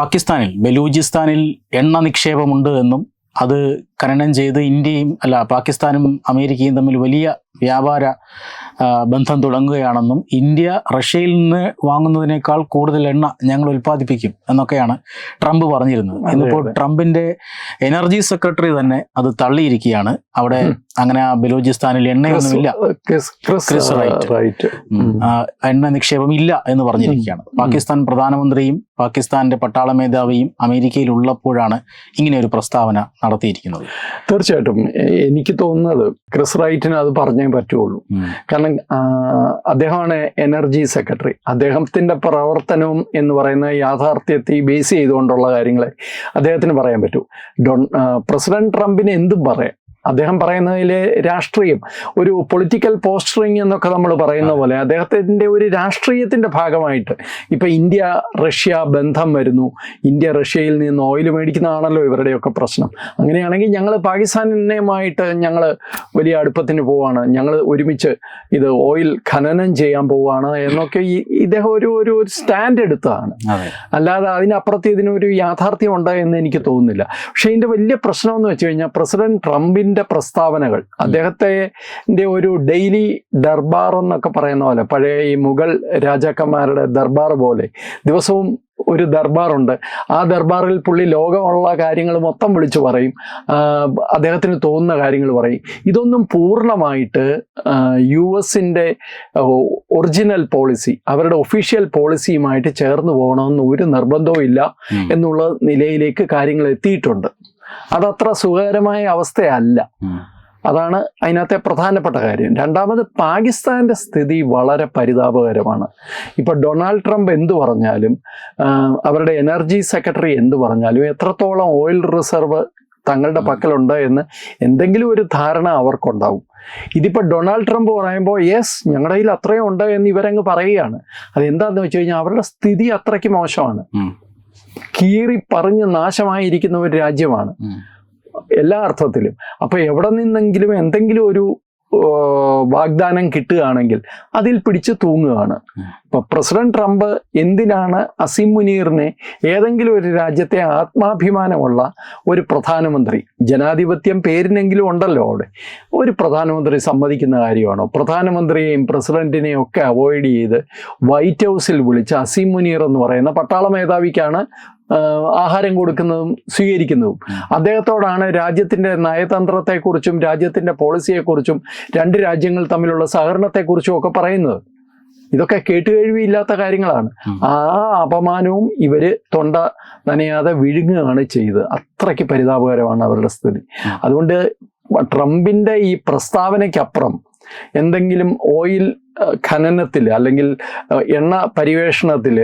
പാകിസ്ഥാനിൽ ബലൂചിസ്ഥാനിൽ എണ്ണ നിക്ഷേപമുണ്ട് എന്നും അത് ഖനനം ചെയ്ത് ഇന്ത്യയും അല്ല പാകിസ്ഥാനും അമേരിക്കയും തമ്മിൽ വലിയ വ്യാപാര ബന്ധം തുടങ്ങുകയാണെന്നും ഇന്ത്യ റഷ്യയിൽ നിന്ന് വാങ്ങുന്നതിനേക്കാൾ കൂടുതൽ എണ്ണ ഞങ്ങൾ ഉൽപ്പാദിപ്പിക്കും എന്നൊക്കെയാണ് ട്രംപ് പറഞ്ഞിരുന്നത്. ഇന്നിപ്പോൾ. ട്രംപിന്റെ എനർജി സെക്രട്ടറി തന്നെ അത് തള്ളിയിരിക്കുകയാണ്. അവിടെ അങ്ങനെ ആ ബലോചിസ്ഥാനിൽ എണ്ണയൊന്നുമില്ല എണ്ണ നിക്ഷേപം ഇല്ല എന്ന് പറഞ്ഞിരിക്കുകയാണ്. പാകിസ്ഥാൻ പ്രധാനമന്ത്രിയും പാകിസ്ഥാന്റെ പട്ടാള മേധാവിയും അമേരിക്കയിൽ ഉള്ളപ്പോഴാണ് ഇങ്ങനെ ഒരു പ്രസ്താവന നടത്തിയിരിക്കുന്നത്. തീർച്ചയായിട്ടും. എനിക്ക് തോന്നുന്നത് ക്രിസ് റൈറ്റിന് അത് പറഞ്ഞേ പറ്റുള്ളൂ. കാരണം അദ്ദേഹമാണ് എനർജി സെക്രട്ടറി. അദ്ദേഹത്തിന്റെ പ്രവർത്തനവും എന്ന് പറയുന്ന യാഥാർത്ഥ്യത്തെ ബേസ് ചെയ്തുകൊണ്ടുള്ള കാര്യങ്ങളെ അദ്ദേഹത്തിന് പറയാൻ പറ്റൂ. ഡൊൺ പ്രസിഡന്റ് ട്രംപിന് എന്തും പറയാം. അദ്ദേഹം പറയുന്നതിലെ രാഷ്ട്രീയം ഒരു പൊളിറ്റിക്കൽ പോസ്റ്ററിങ് എന്നൊക്കെ നമ്മൾ പറയുന്ന പോലെ അദ്ദേഹത്തിന്റെ ഒരു രാഷ്ട്രീയത്തിന്റെ ഭാഗമായിട്ട് ഇപ്പം ഇന്ത്യ റഷ്യ ബന്ധം വരുന്നു. ഇന്ത്യ റഷ്യയിൽ നിന്ന് ഓയിൽ മേടിക്കുന്നതാണല്ലോ ഇവരുടെയൊക്കെ പ്രശ്നം. അങ്ങനെയാണെങ്കിൽ ഞങ്ങൾ പാകിസ്ഥാനുമായിട്ട് ഞങ്ങൾ വലിയ അടുപ്പത്തിന് പോവാണ്. ഞങ്ങൾ ഒരുമിച്ച് ഇത് ഓയിൽ ഖനനം ചെയ്യാൻ പോവാണ് എന്നൊക്കെ ഈ ഇദ്ദേഹം ഒരു ഒരു ഒരു സ്റ്റാൻഡ് എടുത്തതാണ്. അല്ലാതെ അതിനപ്പുറത്ത് ഇതിനൊരു യാഥാർത്ഥ്യം ഉണ്ട് എന്ന് എനിക്ക് തോന്നുന്നില്ല. പക്ഷേ ഇതിന്റെ വലിയ പ്രശ്നം എന്ന് വെച്ച് കഴിഞ്ഞാൽ പ്രസിഡന്റ് ട്രംപിന്റെ പ്രസ്താവനകൾ. അദ്ദേഹത്തിന്റെ ഒരു ഡെയിലി ദർബാർ എന്നൊക്കെ പറയുന്ന പോലെ പഴയ ഈ മുഗൾ രാജാക്കന്മാരുടെ ദർബാർ പോലെ ദിവസവും ഒരു ദർബാറുണ്ട്. ആ ദർബാറിൽ പുള്ളി ലോകമുള്ള കാര്യങ്ങൾ മൊത്തം വിളിച്ചു പറയും അദ്ദേഹത്തിന് തോന്നുന്ന കാര്യങ്ങൾ പറയും. ഇതൊന്നും പൂർണമായിട്ട് യു എസിന്റെ ഒറിജിനൽ പോളിസി അവരുടെ ഒഫീഷ്യൽ പോളിസിയുമായിട്ട് ചേർന്ന് പോകണമെന്ന് ഒരു നിർബന്ധവും ഇല്ല എന്നുള്ള നിലയിലേക്ക് കാര്യങ്ങൾ എത്തിയിട്ടുണ്ട്. അതത്ര സുഖകരമായ അവസ്ഥയല്ല. അതാണ് അതിനകത്തെ പ്രധാനപ്പെട്ട കാര്യം. രണ്ടാമത് പാകിസ്ഥാന്റെ സ്ഥിതി വളരെ പരിതാപകരമാണ്. ഇപ്പൊ ഡൊണാൾഡ് ട്രംപ് എന്തു പറഞ്ഞാലും അവരുടെ എനർജി സെക്രട്ടറി എന്തു പറഞ്ഞാലും എത്രത്തോളം ഓയിൽ റിസർവ് തങ്ങളുടെ പക്കലുണ്ട് എന്ന് എന്തെങ്കിലും ഒരു ധാരണ അവർക്കുണ്ടാവും. ഇതിപ്പോ ഡൊണാൾഡ് ട്രംപ് പറയുമ്പോൾ യെസ് ഞങ്ങളുടെ കയ്യിൽ അത്രയും ഉണ്ട് എന്ന് ഇവരങ്ങ് പറയുകയാണ്. അതെന്താന്ന് വെച്ച് കഴിഞ്ഞാൽ അവരുടെ സ്ഥിതി അത്രയ്ക്ക് മോശമാണ്. കീറി പറഞ്ഞ് നാശമായിരിക്കുന്ന ഒരു രാജ്യമാണ്. എല്ലാ അർത്ഥത്തിലും അപ്പൊ എവിടെ നിന്നെങ്കിലും എന്തെങ്കിലും ഒരു വാഗ്ദാനം കിട്ടുകയാണെങ്കിൽ അതിൽ പിടിച്ച് തൂങ്ങുകയാണ്. ഇപ്പൊ പ്രസിഡന്റ് ട്രംപ് എന്തിനാണ് അസിം മുനീറിനെ ഏതെങ്കിലും ഒരു രാജ്യത്തെ ആത്മാഭിമാനമുള്ള ഒരു പ്രധാനമന്ത്രി ജനാധിപത്യം പേരിനെങ്കിലും ഉണ്ടല്ലോ അവിടെ ഒരു പ്രധാനമന്ത്രി സമ്മതിക്കുന്ന കാര്യമാണോ പ്രധാനമന്ത്രിയെയും പ്രസിഡന്റിനെയും ഒക്കെ അവോയ്ഡ് ചെയ്ത് വൈറ്റ് ഹൗസിൽ വിളിച്ച് അസിം മുനീർ എന്ന് പറയുന്ന പട്ടാള മേധാവിക്കാണ് ആഹാരം കൊടുക്കുന്നതും സ്വീകരിക്കുന്നതും. അദ്ദേഹത്തോടാണ് രാജ്യത്തിന്റെ നയതന്ത്രത്തെക്കുറിച്ചും രാജ്യത്തിന്റെ പോളിസിയെക്കുറിച്ചും രണ്ട് രാജ്യങ്ങൾ തമ്മിലുള്ള സഹകരണത്തെക്കുറിച്ചും ഒക്കെ പറയുന്നത്. ഇതൊക്കെ കേട്ടുകഴിവില്ലാത്ത കാര്യങ്ങളാണ്. ആ അപമാനവും ഇവർ തൊണ്ട നനയാതെ വിഴുങ്ങുകയാണ് ചെയ്തത്. അത്രയ്ക്ക് പരിതാപകരമാണ് അവരുടെ സ്ഥിതി. അതുകൊണ്ട് ട്രംപിന്റെ ഈ പ്രസ്താവനയ്ക്കപ്പുറം എന്തെങ്കിലും ഓയിൽ ഖനനത്തിൽ അല്ലെങ്കിൽ എണ്ണ പരിവേഷണത്തിൽ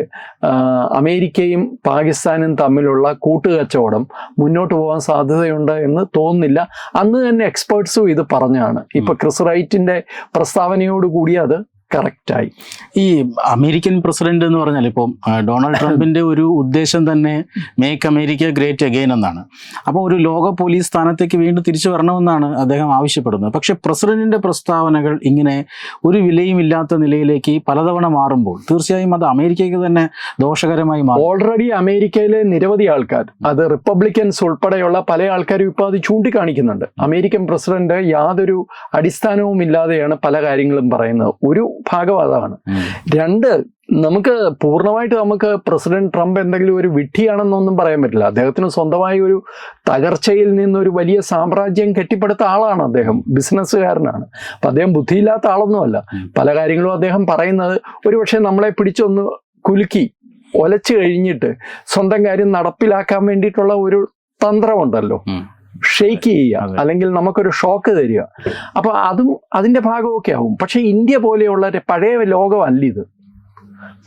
അമേരിക്കയും പാകിസ്ഥാനും തമ്മിലുള്ള കൂട്ടുകച്ചവടം മുന്നോട്ട് പോകാൻ സാധ്യതയുണ്ട് എന്ന് തോന്നുന്നില്ല. അന്ന് തന്നെ എക്സ്പേർട്സും ഇത് പറഞ്ഞാണ്. ഇപ്പൊ ക്രിസ് റൈറ്റിന്റെ പ്രസ്താവനയോടുകൂടി അത് കറക്റ്റായി ഈ അമേരിക്കൻ പ്രസിഡന്റ് എന്ന് പറഞ്ഞാൽ ഇപ്പം ഡൊണാൾഡ് ട്രംപിന്റെ ഒരു ഉദ്ദേശം തന്നെ മേക്ക് അമേരിക്ക ഗ്രേറ്റ് അഗെയിൻ എന്നാണ്. അപ്പോൾ ഒരു ലോക പോലീസ് സ്ഥാനത്തേക്ക് വീണ്ടും തിരിച്ചു വരണമെന്നാണ് അദ്ദേഹം ആവശ്യപ്പെടുന്നത്. പക്ഷെ പ്രസിഡന്റിന്റെ പ്രസ്താവനകൾ ഇങ്ങനെ ഒരു വിലയും ഇല്ലാത്ത നിലയിലേക്ക് പലതവണ മാറുമ്പോൾ തീർച്ചയായും അത് അമേരിക്കയ്ക്ക് തന്നെ ദോഷകരമായി മാറും. ഓൾറെഡി അമേരിക്കയിലെ നിരവധി ആൾക്കാർ അത് റിപ്പബ്ലിക്കൻസ് ഉൾപ്പെടെയുള്ള പല ആൾക്കാരും ഇപ്പോൾ അത് ചൂണ്ടിക്കാണിക്കുന്നുണ്ട്. അമേരിക്കൻ പ്രസിഡന്റ് യാതൊരു അടിസ്ഥാനവും ഇല്ലാതെയാണ് പല കാര്യങ്ങളും പറയുന്നത്. ഒരു ഭാഗം അതാണ് ഉം. രണ്ട് നമുക്ക് പൂർണമായിട്ട് നമുക്ക് പ്രസിഡന്റ് ട്രംപ് എന്തെങ്കിലും ഒരു വിഡ്ഢിയാണെന്നൊന്നും പറയാൻ പറ്റില്ല. അദ്ദേഹത്തിന് സ്വന്തമായി ഒരു തകർച്ചയിൽ നിന്നൊരു വലിയ സാമ്രാജ്യം കെട്ടിപ്പടുത്ത ആളാണ് അദ്ദേഹം. ബിസിനസ്സുകാരനാണ്. അപ്പം അദ്ദേഹം ബുദ്ധിയില്ലാത്ത ആളൊന്നുമല്ല. പല കാര്യങ്ങളും അദ്ദേഹം പറയുന്നത് ഒരുപക്ഷെ നമ്മളെ പിടിച്ചൊന്ന് കുലുക്കി ഒലച്ചു കഴിഞ്ഞിട്ട് സ്വന്തം കാര്യം നടപ്പിലാക്കാൻ വേണ്ടിയിട്ടുള്ള ഒരു തന്ത്രമുണ്ടല്ലോ. ഷെയ്ക്ക് ചെയ്യുക. അല്ലെങ്കിൽ നമുക്കൊരു ഷോക്ക് തരിക. അപ്പൊ അതും അതിന്റെ ഭാഗമൊക്കെ ആവും. പക്ഷെ ഇന്ത്യ പോലെയുള്ള പഴയ ലോകമല്ല ഇത്.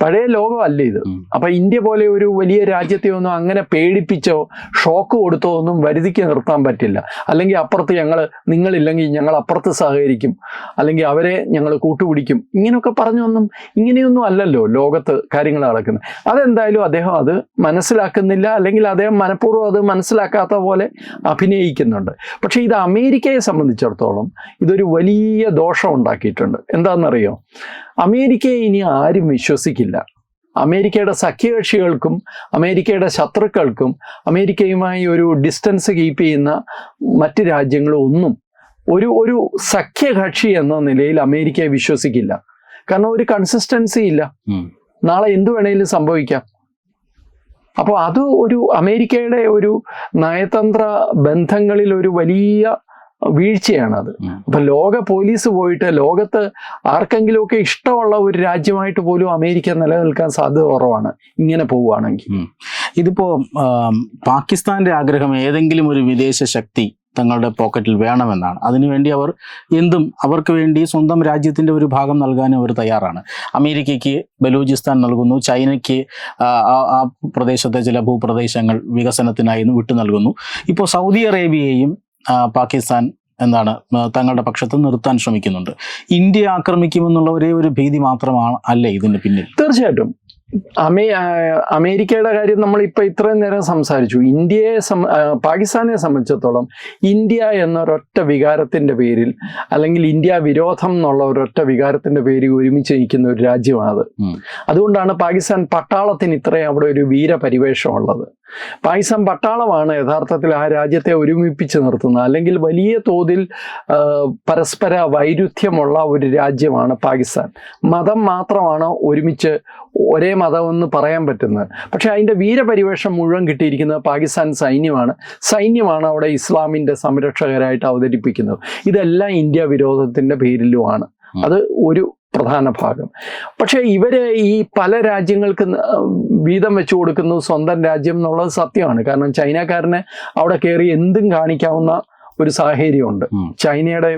പഴയ ലോകമല്ല ഇത്. അപ്പൊ ഇന്ത്യ പോലെ ഒരു വലിയ രാജ്യത്തെ ഒന്നും അങ്ങനെ പേടിപ്പിച്ചോ ഷോക്ക് കൊടുത്തോ ഒന്നും വരുതിക്ക് നിർത്താൻ പറ്റില്ല. അല്ലെങ്കിൽ അപ്പുറത്ത് ഞങ്ങൾ നിങ്ങളില്ലെങ്കിൽ ഞങ്ങൾ അപ്പുറത്ത് സഹകരിക്കും. അല്ലെങ്കിൽ അവരെ ഞങ്ങൾ കൂട്ടുപിടിക്കും. ഇങ്ങനെയൊക്കെ പറഞ്ഞൊന്നും ഇങ്ങനെയൊന്നും അല്ലല്ലോ ലോകത്ത് കാര്യങ്ങൾ നടക്കുന്നത്. അതെന്തായാലും അദ്ദേഹം അത് മനസ്സിലാക്കുന്നില്ല. അല്ലെങ്കിൽ അദ്ദേഹം മനഃപൂർവം അത് മനസ്സിലാക്കാത്ത പോലെ അഭിനയിക്കുന്നുണ്ട്. പക്ഷേ ഇത് അമേരിക്കയെ സംബന്ധിച്ചിടത്തോളം ഇതൊരു വലിയ ദോഷം ഉണ്ടാക്കിയിട്ടുണ്ട്. എന്താണെന്നറിയോ? അമേരിക്കയെ ഇനി ആരും വിശ്വസിക്കില്ല. അമേരിക്കയുടെ സഖ്യകക്ഷികൾക്കും അമേരിക്കയുടെ ശത്രുക്കൾക്കും അമേരിക്കയുമായി ഒരു ഡിസ്റ്റൻസ് കീപ്പ് ചെയ്യുന്ന മറ്റ് രാജ്യങ്ങളും ഒന്നും ഒരു ഒരു സഖ്യകക്ഷി എന്ന നിലയിൽ അമേരിക്കയെ വിശ്വസിക്കില്ല. കാരണം ഒരു കൺസിസ്റ്റൻസി ഇല്ല. നാളെ എന്തു വേണേലും സംഭവിക്കാം. അപ്പോൾ അത് ഒരു അമേരിക്കയുടെ ഒരു നയതന്ത്ര ബന്ധങ്ങളിൽ ഒരു വലിയ വീഴ്ചയാണത് അത്. അപ്പൊ ലോക പോലീസ് പോയിട്ട് ലോകത്ത് ആർക്കെങ്കിലുമൊക്കെ ഇഷ്ടമുള്ള ഒരു രാജ്യമായിട്ട് പോലും അമേരിക്ക നിലനിൽക്കാൻ സാധ്യത കുറവാണ്. ഇങ്ങനെ പോവുകയാണെങ്കിൽ. ഇതിപ്പോ പാകിസ്ഥാന്റെ ആഗ്രഹം ഏതെങ്കിലും ഒരു വിദേശ ശക്തി തങ്ങളുടെ പോക്കറ്റിൽ വേണമെന്നാണ്. അതിനുവേണ്ടി അവർ എന്തും അവർക്ക് വേണ്ടി സ്വന്തം രാജ്യത്തിന്റെ ഒരു ഭാഗം നൽകാനും അവർ തയ്യാറാണ്. അമേരിക്കയ്ക്ക് ബലൂചിസ്ഥാൻ നൽകുന്നു ചൈനയ്ക്ക് ആ, പ്രദേശത്തെ ചില ഭൂപ്രദേശങ്ങൾ വികസനത്തിനായി വിട്ടു നൽകുന്നു. ഇപ്പോൾ സൗദി അറേബ്യയെയും പാകിസ്ഥാൻ എന്താണ് തങ്ങളുടെ പക്ഷത്ത് നിർത്താൻ ശ്രമിക്കുന്നുണ്ട്. ഇന്ത്യ ആക്രമിക്കുമെന്നുള്ള ഒരേ ഒരു ഭീതി മാത്രമാണ് അല്ലേ ഇതിന് പിന്നിൽ? തീർച്ചയായിട്ടും. അമേ അമേരിക്കയുടെ കാര്യം നമ്മൾ ഇപ്പൊ ഇത്രയും നേരം സംസാരിച്ചു. ഇന്ത്യയെ സം പാകിസ്ഥാനെ സംബന്ധിച്ചിടത്തോളം ഇന്ത്യ എന്നൊരൊറ്റ വികാരത്തിന്റെ പേരിൽ അല്ലെങ്കിൽ ഇന്ത്യ വിരോധം എന്നുള്ള ഒരൊറ്റ വികാരത്തിന്റെ പേരിൽ ഒരുമിച്ച് നിൽക്കുന്ന ഒരു രാജ്യമാണത്. അതുകൊണ്ടാണ് പാകിസ്ഥാൻ പട്ടാളത്തിന് ഇത്രയും അവിടെ ഒരു വീരപരിവേഷമുള്ളത്. പാകിസ്ഥാൻ പട്ടാളമാണ്. യഥാർത്ഥത്തിൽ ആ രാജ്യത്തെ ഒരുമിപ്പിച്ച് നിർത്തുന്നത്. അല്ലെങ്കിൽ വലിയ തോതിൽ പരസ്പര വൈരുദ്ധ്യമുള്ള ഒരു രാജ്യമാണ് പാകിസ്ഥാൻ. മതം മാത്രമാണ് ഒരുമിച്ച് ഒരേ മതമെന്ന് പറയാൻ പറ്റുന്നത്. പക്ഷേ അതിന്റെ വീരപരിവേഷം മുഴുവൻ കിട്ടിയിരിക്കുന്നത് പാകിസ്ഥാൻ സൈന്യമാണ്. സൈന്യമാണ് അവിടെ ഇസ്ലാമിന്റെ സംരക്ഷകരായിട്ട് അവതരിപ്പിക്കുന്നത്. ഇതെല്ലാം ഇന്ത്യ വിരോധത്തിന്റെ പേരിലുമാണ്. അത് ഒരു പ്രധാന ഭാഗം. പക്ഷേ ഇവർ ഈ പല രാജ്യങ്ങൾക്ക് വീതം വെച്ചു കൊടുക്കുന്നു സ്വന്തം രാജ്യം എന്നുള്ളത് സത്യമാണ്. കാരണം ചൈനക്കാരന് അവിടെ കയറി എന്തും കാണിക്കാവുന്ന ഒരു സാഹചര്യമുണ്ട്. ചൈനയുടെ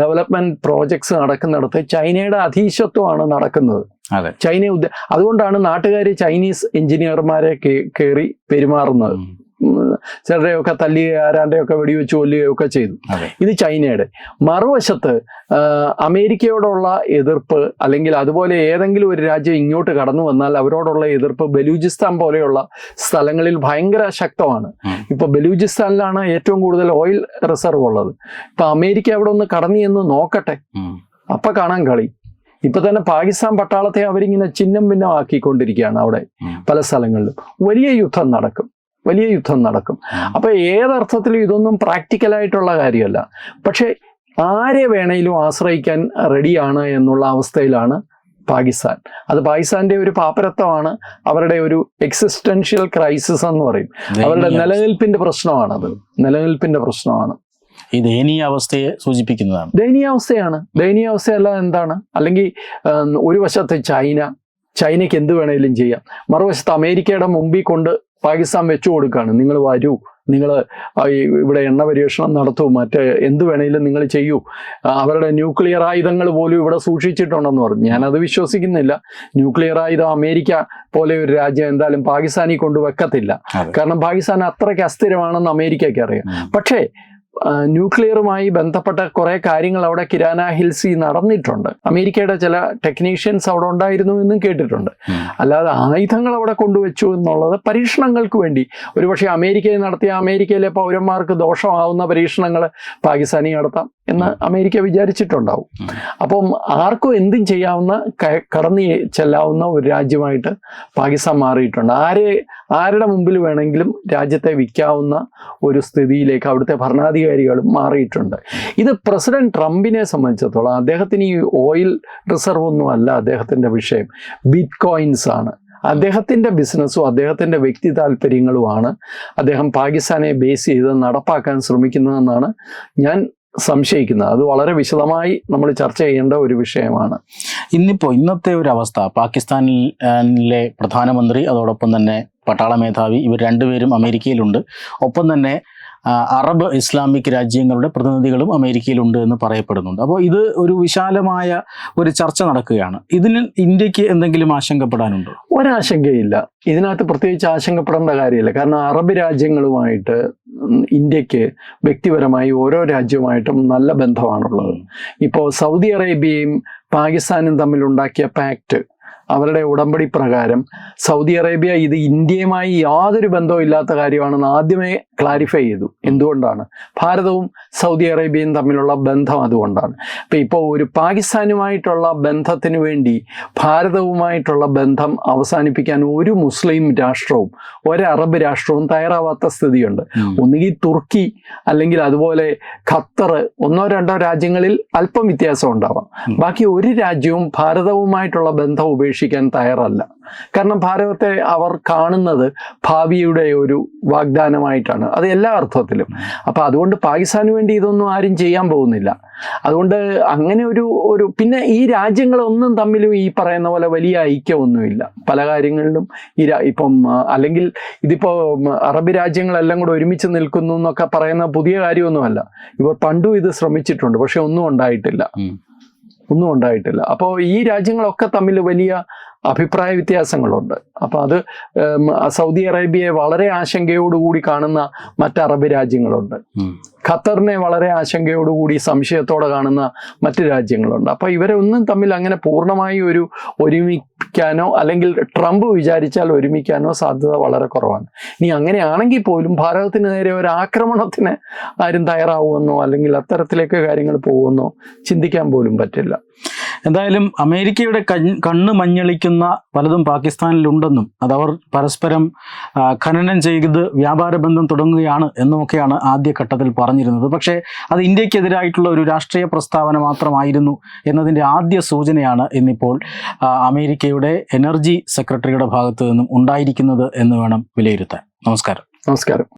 ഡെവലപ്മെന്റ് പ്രോജക്ട്സ് നടക്കുന്നിടത്ത് ചൈനയുടെ അധീശത്വമാണ് നടക്കുന്നത്. ചൈന അതുകൊണ്ടാണ് നാട്ടുകാർ ചൈനീസ് എഞ്ചിനീയർമാരെ കയറി പെരുമാറുന്നത്. ചിലരെയൊക്കെ തല്ലി ആരാണ്ടെയൊക്കെ വെടിവെച്ച് കൊല്ലുകയൊക്കെ ചെയ്തു. ഇത് ചൈനയുടെ. മറുവശത്ത് അമേരിക്കയോടുള്ള എതിർപ്പ് അല്ലെങ്കിൽ അതുപോലെ ഏതെങ്കിലും ഒരു രാജ്യം ഇങ്ങോട്ട് കടന്നു വന്നാൽ അവരോടുള്ള എതിർപ്പ് ബലൂചിസ്ഥാൻ പോലെയുള്ള സ്ഥലങ്ങളിൽ ഭയങ്കര ശക്തമാണ്. ഇപ്പൊ ബലൂചിസ്ഥാനിലാണ് ഏറ്റവും കൂടുതൽ ഓയിൽ റിസർവ് ഉള്ളത്. ഇപ്പൊ അമേരിക്ക അവിടെ ഒന്ന് കടന്നു എന്ന് നോക്കട്ടെ. അപ്പൊ കാണാൻ കളി. ഇപ്പൊ തന്നെ പാകിസ്ഥാൻ പട്ടാളത്തെ അവരിങ്ങനെ ചിഹ്നം ഭിന്നമാക്കിക്കൊണ്ടിരിക്കുകയാണ് അവിടെ പല സ്ഥലങ്ങളിലും. വലിയ യുദ്ധം നടക്കും. വലിയ യുദ്ധം നടക്കും. അപ്പോൾ അപ്പൊ ഏതർത്ഥത്തിലും ഇതൊന്നും പ്രാക്ടിക്കലായിട്ടുള്ള കാര്യമല്ല. പക്ഷേ ആരെ വേണേലും ആശ്രയിക്കാൻ റെഡിയാണ് എന്നുള്ള അവസ്ഥയിലാണ് പാകിസ്ഥാൻ. അത് പാകിസ്ഥാന്റെ ഒരു പാപ്പരത്വമാണ്. അവരുടെ ഒരു എക്സിസ്റ്റൻഷ്യൽ ക്രൈസിസ് എന്ന് പറയും. അവരുടെ ദയനീയ നിലനിൽപ്പിന്റെ പ്രശ്നമാണത്. നിലനിൽപ്പിന്റെ പ്രശ്നമാണ്. ഈ ദയനീയ അവസ്ഥയെ സൂചിപ്പിക്കുന്നതാണ്. ദയനീയാവസ്ഥയാണ് ദയനീയാവസ്ഥയല്ല എന്താണ്? അല്ലെങ്കിൽ ഒരു വശത്ത് ചൈന. ചൈനയ്ക്ക് എന്ത് വേണേലും ചെയ്യാം. മറുവശത്ത് അമേരിക്കയുടെ മുമ്പിൽ കൊണ്ട് പാകിസ്ഥാൻ വെച്ചു കൊടുക്കുകയാണ് നിങ്ങൾ വരൂ. നിങ്ങൾ ഇവിടെ എണ്ണ പരീക്ഷണം നടത്തൂ. മറ്റേ എന്ത് വേണേലും നിങ്ങൾ ചെയ്യൂ. അവരുടെ ന്യൂക്ലിയർ ആയുധങ്ങൾ പോലും ഇവിടെ സൂക്ഷിച്ചിട്ടുണ്ടെന്ന് പറഞ്ഞു. ഞാനത് വിശ്വസിക്കുന്നില്ല. ന്യൂക്ലിയർ ആയുധം അമേരിക്ക പോലെ ഒരു രാജ്യം എന്തായാലും പാകിസ്ഥാനിൽ കൊണ്ട് വെക്കത്തില്ല കാരണം പാകിസ്ഥാൻ അത്രയ്ക്ക് അസ്ഥിരമാണെന്ന് അമേരിക്കയ്ക്ക് അറിയാം. പക്ഷേ ന്യൂക്ലിയറുമായി ബന്ധപ്പെട്ട കുറെ കാര്യങ്ങൾ അവിടെ കിരാന ഹിൽസിൽ നടന്നിട്ടുണ്ട്. അമേരിക്കയുടെ ചില ടെക്നീഷ്യൻസ് അവിടെ ഉണ്ടായിരുന്നു എന്നും കേട്ടിട്ടുണ്ട്. അല്ലാതെ ആയുധങ്ങൾ അവിടെ കൊണ്ടുവച്ചു എന്നുള്ളത് പരീക്ഷണങ്ങൾക്ക് വേണ്ടി. ഒരുപക്ഷെ അമേരിക്കയിൽ നടത്തിയ അമേരിക്കയിലെ പൗരന്മാർക്ക് ദോഷമാവുന്ന പരീക്ഷണങ്ങൾ പാകിസ്ഥാനി നടത്താം. എന്ന് അമേരിക്ക വിചാരിച്ചിട്ടുണ്ടാവും. അപ്പം ആർക്കും എന്തും ചെയ്യാവുന്ന കടന്നു ചെല്ലാവുന്ന ഒരു രാജ്യമായിട്ട് പാകിസ്ഥാൻ മാറിയിട്ടുണ്ട്. ആരെ ആരുടെ മുമ്പിൽ വേണമെങ്കിലും രാജ്യത്തെ വിൽക്കാവുന്ന ഒരു സ്ഥിതിയിലേക്ക് അവിടുത്തെ ഭരണാധികാരികളും മാറിയിട്ടുണ്ട്. ഇത് പ്രസിഡന്റ് ട്രംപിനെ സംബന്ധിച്ചിടത്തോളം അദ്ദേഹത്തിന് ഈ ഓയിൽ റിസർവ് ഒന്നും അല്ല അദ്ദേഹത്തിന്റെ വിഷയം. ബിറ്റ് കോയിൻസ് ആണ്. അദ്ദേഹത്തിന്റെ ബിസിനസ്സും അദ്ദേഹത്തിന്റെ വ്യക്തി താല്പര്യങ്ങളുമാണ് അദ്ദേഹം പാകിസ്ഥാനെ ബേസ് ചെയ്ത് നടപ്പാക്കാൻ ശ്രമിക്കുന്നതെന്നാണ് ഞാൻ സംശയിക്കുന്നത്. അത് വളരെ വിശദമായി നമ്മൾ ചർച്ച ചെയ്യേണ്ട ഒരു വിഷയമാണ്. ഇന്നിപ്പോൾ ഇന്നത്തെ ഒരു അവസ്ഥ പാകിസ്ഥാനിലെ പ്രധാനമന്ത്രി അതോടൊപ്പം തന്നെ പട്ടാള മേധാവി ഇവർ രണ്ടുപേരും അമേരിക്കയിലുണ്ട്. ഒപ്പം തന്നെ അറബ് ഇസ്ലാമിക് രാജ്യങ്ങളുടെ പ്രതിനിധികളും അമേരിക്കയിലുണ്ട് എന്ന് പറയപ്പെടുന്നുണ്ട്. അപ്പോൾ ഇത് ഒരു വിശാലമായ ഒരു ചർച്ച നടക്കുകയാണ്. ഇതിന് ഇന്ത്യയ്ക്ക് എന്തെങ്കിലും ആശങ്കപ്പെടാനുണ്ടോ? ഒരാശങ്കയില്ല. ഇതിനകത്ത് പ്രത്യേകിച്ച് ആശങ്കപ്പെടേണ്ട കാര്യമില്ല. കാരണം അറബ് രാജ്യങ്ങളുമായിട്ട് ഇന്ത്യയ്ക്ക് വ്യക്തിപരമായി ഓരോ രാജ്യവുമായിട്ടും നല്ല ബന്ധമാണുള്ളത്. ഇപ്പോൾ സൗദി അറേബ്യയും പാകിസ്ഥാനും തമ്മിലുണ്ടാക്കിയ പാക്ട് അവരുടെ ഉടമ്പടി പ്രകാരം. സൗദി അറേബ്യ ഇത് ഇന്ത്യയുമായി യാതൊരു ബന്ധവും ഇല്ലാത്ത കാര്യമാണെന്ന് ആദ്യമേ ക്ലാരിഫൈ ചെയ്തു. എന്തുകൊണ്ടാണ്? ഭാരതവും സൗദി അറേബ്യയും തമ്മിലുള്ള ബന്ധം അതുകൊണ്ടാണ്. അപ്പം ഇപ്പോൾ ഒരു പാകിസ്ഥാനുമായിട്ടുള്ള ബന്ധത്തിന് വേണ്ടി ഭാരതവുമായിട്ടുള്ള ബന്ധം അവസാനിപ്പിക്കാൻ ഒരു മുസ്ലിം രാഷ്ട്രവും ഒരു അറബ് രാഷ്ട്രവും തയ്യാറാവാത്ത സ്ഥിതിയുണ്ട്. ഒന്നുകിൽ തുർക്കി അല്ലെങ്കിൽ അതുപോലെ ഖത്തർ ഒന്നോ രണ്ടോ രാജ്യങ്ങളിൽ അല്പം വ്യത്യാസം ഉണ്ടാവാം. ബാക്കി ഒരു രാജ്യവും ഭാരതവുമായിട്ടുള്ള ബന്ധം ഉപേക്ഷിക്കാൻ തയ്യാറല്ല. കാരണം ഭാരതത്തെ അവർ കാണുന്നത് ഭാവിയുടെ ഒരു വാഗ്ദാനമായിട്ടാണ്. അത് എല്ലാ അർത്ഥത്തിലും. അപ്പം അതുകൊണ്ട് പാകിസ്ഥാന് വേണ്ടി ഇതൊന്നും ആരും ചെയ്യാൻ പോകുന്നില്ല. അതുകൊണ്ട് അങ്ങനെ ഒരു ഒരു പിന്നെ ഈ രാജ്യങ്ങളൊന്നും തമ്മിലും ഈ പറയുന്ന പോലെ വലിയ ഐക്യമൊന്നുമില്ല. പല കാര്യങ്ങളിലും ഈ ഇപ്പം അല്ലെങ്കിൽ ഇതിപ്പോൾ അറബ് രാജ്യങ്ങളെല്ലാം കൂടെ ഒരുമിച്ച് നിൽക്കുന്നു എന്നൊക്കെ പറയുന്ന പുതിയ കാര്യമൊന്നുമല്ല. ഇവർ പണ്ടും ഇത് ശ്രമിച്ചിട്ടുണ്ട് പക്ഷെ ഒന്നും ഉണ്ടായിട്ടില്ല. ഒന്നും ഉണ്ടായിട്ടില്ല. അപ്പോൾ ഈ രാജ്യങ്ങളൊക്കെ തമ്മിൽ വലിയ അഭിപ്രായ വ്യത്യാസങ്ങളുണ്ട്. അപ്പോൾ അത് സൗദി അറേബ്യയെ വളരെ ആശങ്കയോടുകൂടി കാണുന്ന മറ്റ് അറബ് രാജ്യങ്ങളുണ്ട് ഖത്തറിനെ വളരെ ആശങ്കയോടുകൂടി സംശയത്തോടെ കാണുന്ന മറ്റ് രാജ്യങ്ങളുണ്ട്. അപ്പോൾ ഇവരെ ഒന്നും തമ്മിൽ അങ്ങനെ പൂർണമായി ഒരു ഒരുമിക്കാനോ അല്ലെങ്കിൽ ട്രംപ് വിചാരിച്ചാൽ ഒരുമിക്കാനോ സാധ്യത വളരെ കുറവാണ്. ഇനി അങ്ങനെയാണെങ്കിൽ പോലും ഭാരതത്തിന് നേരെ ഒരു ആക്രമണത്തിന് ആരും തയ്യാറാവുമെന്നോ അല്ലെങ്കിൽ അത്തരത്തിലേക്ക് കാര്യങ്ങൾ പോകുമെന്നോ ചിന്തിക്കാൻ പോലും പറ്റില്ല. എന്തായാലും അമേരിക്കയുടെ കണ്ണ് മഞ്ഞളിക്കുന്ന പലതും പാകിസ്ഥാനിലുണ്ടെന്നും അതവർ പരസ്പരം ഖനനം ചെയ്ത് വ്യാപാര ബന്ധം തുടങ്ങുകയാണ് എന്നുമൊക്കെയാണ് ആദ്യഘട്ടത്തിൽ പറഞ്ഞിരുന്നത്. പക്ഷേ അത് ഇന്ത്യക്കെതിരായിട്ടുള്ള ഒരു രാഷ്ട്രീയ പ്രസ്താവന മാത്രമായിരുന്നു എന്നതിന്റെ ആദ്യ സൂചനയാണ് ഇന്നിപ്പോൾ അമേരിക്കയുടെ എനർജി സെക്രട്ടറിയുടെ ഭാഗത്തു നിന്നും ഉണ്ടായിരിക്കുന്നത് എന്ന് വേണം വിലയിരുത്താൻ. നമസ്കാരം. നമസ്കാരം.